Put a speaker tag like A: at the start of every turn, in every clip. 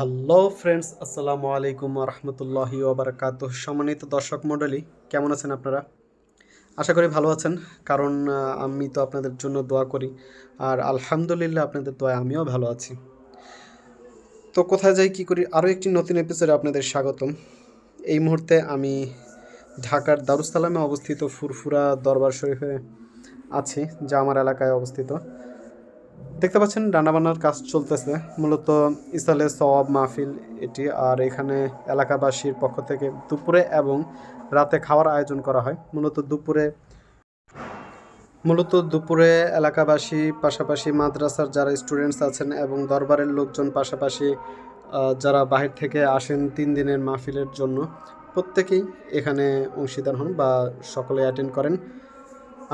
A: Hello friends, আসসালামু আলাইকুম রহমতুল্লাহি ওবরাকাত সম্মানিত দর্শক মণ্ডলী, কেমন আছেন আপনারা? আশা করি ভালো আছেন, কারণ আমি তো আপনাদের জন্য দোয়া করি, আর আলহামদুলিল্লাহ আপনাদের দোয়া আমিও ভালো আছি। তো কোথায় যাই, কী করি, আরও একটি নতুন এপিসোডে আপনাদের স্বাগতম। এই মুহূর্তে আমি ঢাকার দারুসালামে অবস্থিত ফুরফুরা দরবার শরীফে আছি, যা আমার এলাকায় অবস্থিত। দেখতে পাচ্ছেন, রান্নাবান্নার কাজ চলতেছে। মূলত ইসালে সওয়াব মাহফিল এটি, আর এখানে এলাকাবাসীর পক্ষ থেকে দুপুরে এবং রাতে খাওয়ার আয়োজন করা হয়। মূলত দুপুরে মূলত দুপুরে এলাকাবাসী, পাশাপাশি মাদ্রাসার যারা স্টুডেন্টস আছেন এবং দরবারের লোকজন, পাশাপাশি যারা বাহির থেকে আসেন তিন দিনের মাহফিলের জন্য, প্রত্যেকেই এখানে অংশীদার হন বা সকলে অ্যাটেন্ড করেন।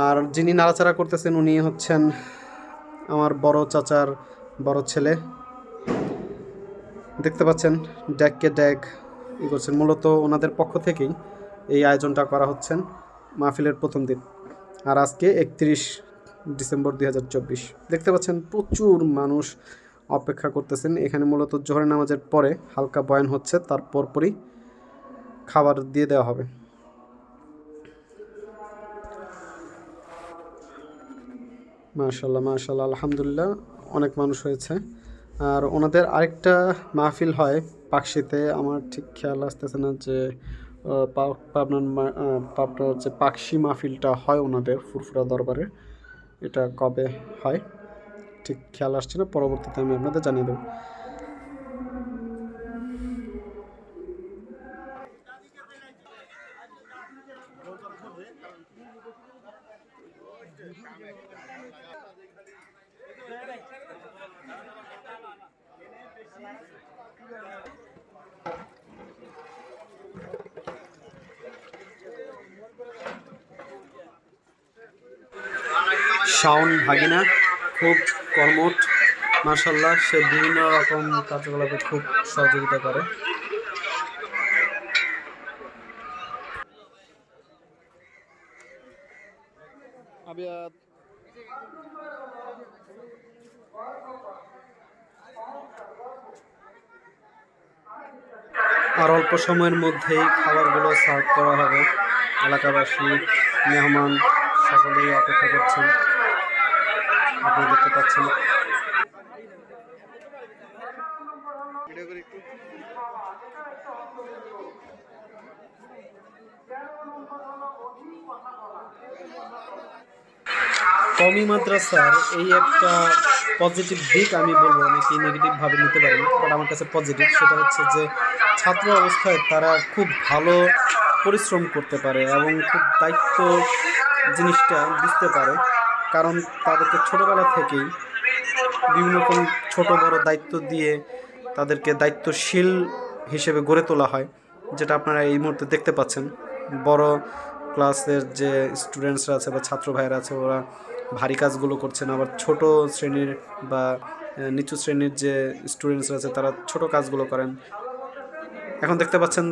A: আর যিনি নাড়াচাড়া করতেছেন, উনি হচ্ছেন আমার বড় চাচার বড় ছেলে। দেখতে পাচ্ছেন, ড্যাগকে ড্যাগ ই করছেন। মূলত ওনাদের পক্ষ থেকেই এই আয়োজনটা করা হচ্ছেন মাহফিলের প্রথম দিন। আর আজকে একত্রিশ ডিসেম্বর দুই হাজার চব্বিশ। দেখতে পাচ্ছেন, প্রচুর মানুষ অপেক্ষা করতেছেন। এখানে মূলত জোহরের নামাজের পরে হালকা বয়ান হচ্ছে তার পরপরই খাবার দিয়ে দেওয়া হবে। মাশাল্লাহ মাশাল্লাহ আলহামদুলিল্লাহ, অনেক মানুষ হয়েছে। আর ওনাদের আরেকটা মাহফিল হয় পাকশিতে। আমার ঠিক খেয়াল আসতেছে না যে পাবনার পাবনার যে পাকশি মাহফিলটা হয় ওনাদের ফুরফুরা দরবারে, এটা কবে হয়? ঠিক খেয়াল আসছে না, পরবর্তীতে আমি আপনাদের জানিয়ে দেবো। শাওন ভাগিনা খুব কর্মঠ মার্শাল্লাহ সে বিভিন্ন রকম কার্যকলাপে খুব সহযোগিতা করে। আবিয়াত। আর অল্প সময়ের মধ্যেই খাবারগুলো সার্ভ করা হবে। এলাকাবাসী মেহমান সকলেই অপেক্ষা করছেন। আপনি দেখতে পাচ্ছেন। কমি মাদ্রাসার এই একটা পজিটিভ দিক আমি বলব, অনেকেই নেগেটিভভাবে নিতে পারেন বাট আমার কাছে পজিটিভ সেটা হচ্ছে যে ছাত্র অবস্থায় তারা খুব ভালো পরিশ্রম করতে পারে এবং খুব দায়িত্ব জিনিসটা বুঝতে পারে, কারণ তাদেরকে ছোটোবেলা থেকেই বিভিন্ন রকম ছোট বড় দায়িত্ব দিয়ে তাদেরকে দায়িত্বশীল হিসেবে গড়ে তোলা হয়, যেটা আপনারা এই মুহূর্তে দেখতে পাচ্ছেন। বড় ক্লাসের যে স্টুডেন্টসরা আছে বা ছাত্র ভাইয়েরা আছে, ওরা ভারী কাজগুলো করছেন আবার ছোট শ্রেণির বা নিচু শ্রেণির যে স্টুডেন্টসরা আছে তারা ছোট কাজগুলো করেন। এখন দেখতে পাচ্ছেন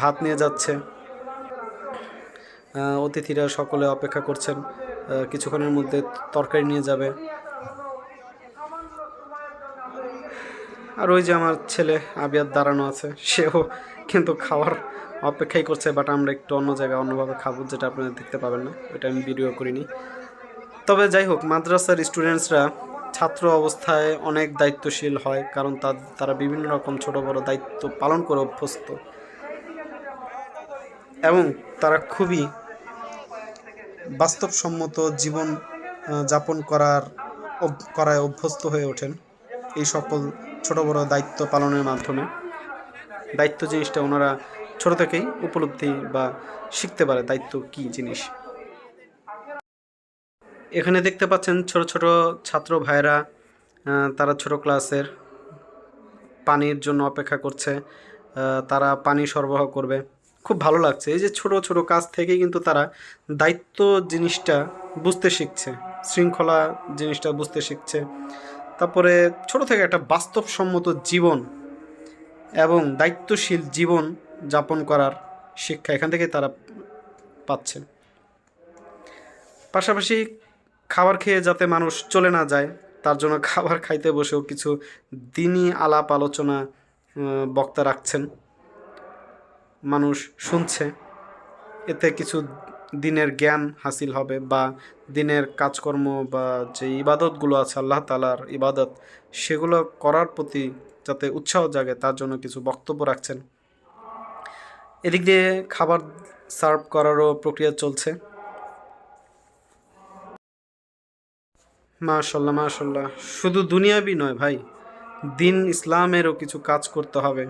A: ভাত নিয়ে যাচ্ছে। অতিথিরা সকলে অপেক্ষা করছেন। কিছুক্ষণের মধ্যে তরকারি নিয়ে যাবে। আর ওই যে আমার ছেলে আবিয়ার দাঁড়ানো আছে, সেও কিন্তু খাওয়ার অপেক্ষাই করছে বাট আমরা একটু অন্য জায়গায় অন্যভাবে খাব, যেটা আপনারা দেখতে পাবেন না। ওইটা আমি ভিডিও করিনি। তবে যাই হোক, মাদ্রাসার স্টুডেন্টসরা ছাত্র অবস্থায় অনেক দায়িত্বশীল হয় কারণ তারা বিভিন্ন রকম ছোট বড় দায়িত্ব পালন করে অভ্যস্ত। এবং তারা খুবই বাস্তবসম্মত জীবন যাপন করার করায় অভ্যস্ত হয়ে ওঠেন এই সকল ছোট বড় দায়িত্ব পালনের মাধ্যমে। দায়িত্ব জিনিসটা ওনারা ছোট থেকেই উপলব্ধি বা শিখতে পারে, দায়িত্ব কী জিনিস? এখানে দেখতে পাচ্ছেন ছোট ছোট ছাত্র ভাইরা তারা ছোট ক্লাসের পানির জন্য অপেক্ষা করছে তারা পানি সরবরাহ করবে। খুব ভালো লাগছে। এই যে ছোট ছোট কাজ থেকেই কিন্তু তারা দায়িত্ব জিনিসটা বুঝতে শিখছে, শৃঙ্খলা জিনিসটা বুঝতে শিখছে। তারপরে ছোট থেকে একটা বাস্তবসম্মত জীবন এবং দায়িত্বশীল জীবন যাপন করার শিক্ষা এখান থেকে তারা পাচ্ছে। পাশাপাশি খাবার খেয়ে যাতে মানুষ চলে না যায়, তার জন্য খাবার খাইতে বসেও কিছু দিনই আলাপ আলোচনা বক্তা রাখছেন। মানুষ শুনছে, এতে কিছু দিনের জ্ঞান হাসিল হবে বা দিনের কাজকর্ম বা যে ইবাদতগুলো আছে, আল্লাহ তালার ইবাদত, সেগুলো করার প্রতি যাতে উৎসাহ জাগে, তার জন্য কিছু বক্তব্য রাখছেন। এদিক দিয়ে খাবার সার্ভ করারও প্রক্রিয়া চলছে। মাশাল্লাহ মাশাল্লাহ। শুধু দুনিয়াবি নয় ভাই, দিন ইসলামেরও কিছু কাজ করতে হবে।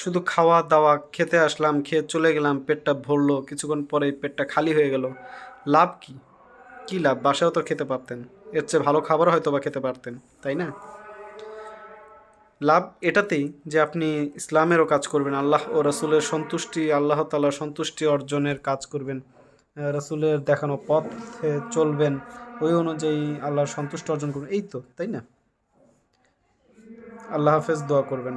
A: শুধু খাওয়া দাওয়া, খেতে আসলাম, খেয়ে চলে গেলাম, পেটটা ভরলো, কিছুক্ষণ পরে পেটটা খালি হয়ে গেল। লাভ কি? কি লাভ? বাসায়ও তো খেতে পারতেন। এর চেয়ে ভালো খাবার হয়তো বা খেতে পারতেন, তাই না? লাভ এটাতেই যে আপনি ইসলামেরও কাজ করবেন, আল্লাহ ও রসুলের সন্তুষ্টি, আল্লাহ তালার সন্তুষ্টি অর্জনের কাজ করবেন। রসুলের দেখানো পথে চলবেন। ওই অনুযায়ী আল্লাহর সন্তুষ্ট অর্জন করবেন এই তো, তাই না? আল্লাহ হাফেজ, দোয়া করবেন।